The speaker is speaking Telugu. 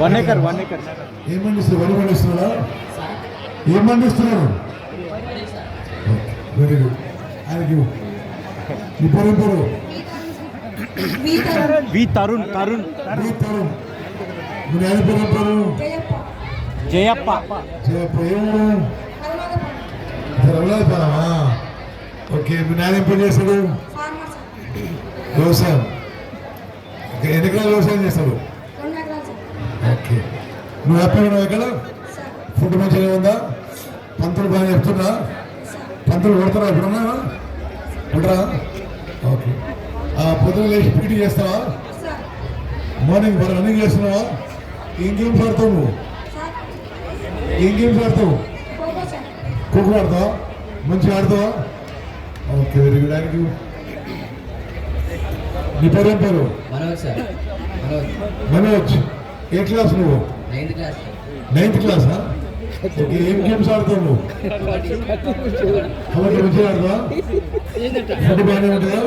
వన్ ఎకర్ వన్ ఎకర్ ఏం పండిస్తారు వరి పండిస్తున్నారా ఏం పండిస్తున్నారు వెరీ గుడ్. ఆయనకి ఇవ్వు. నీ పేరు ఏం పేరు? వి తరుణ్. తరుణ్ మీ తరుణ్. మీ నాయన పేరు ఏం పేరు? జయప్ప. ఏమో రమలాయపాలమా ఓకే మీ నాయన ఏం పని చేస్తాడు? వ్యవసాయం. ఎన్ని ఎకరాలు వ్యవసాయం చేస్తాడు? నువ్వు హ్యాపీగా ఉన్నావు ఇక్కడ? ఫుడ్ మంచిగా ఉందా? పంతులు బాగా చెప్తున్నా పంతులు కొడతారా? ఎప్పుడన్నా? కొడరా ఓకే. ఆ పొద్దున లేచి పీటీ చేస్తావా? మార్నింగ్ మరి రన్నింగ్ చేస్తున్నావా? ఏం గేమ్స్ ఆడతావు నువ్వు? ఏం గేమ్స్ ఆడతావు? ఖోఖో ఆడతావా? మంచిగా ఆడతావా? Okay very good. Thank you నీ పేరు ఏం పేరు? మనోజ్ సార్. మనోజ్. మనోజ్. ఏ క్లాస్ నువ్వు? నైన్త్ క్లాస్ ఏం గేమ్స్ ఆడతావు నువ్వు? కబడ్డీ. మంచిగా ఆడతావా? ఫుడ్ బాగానే ఉంటుందా?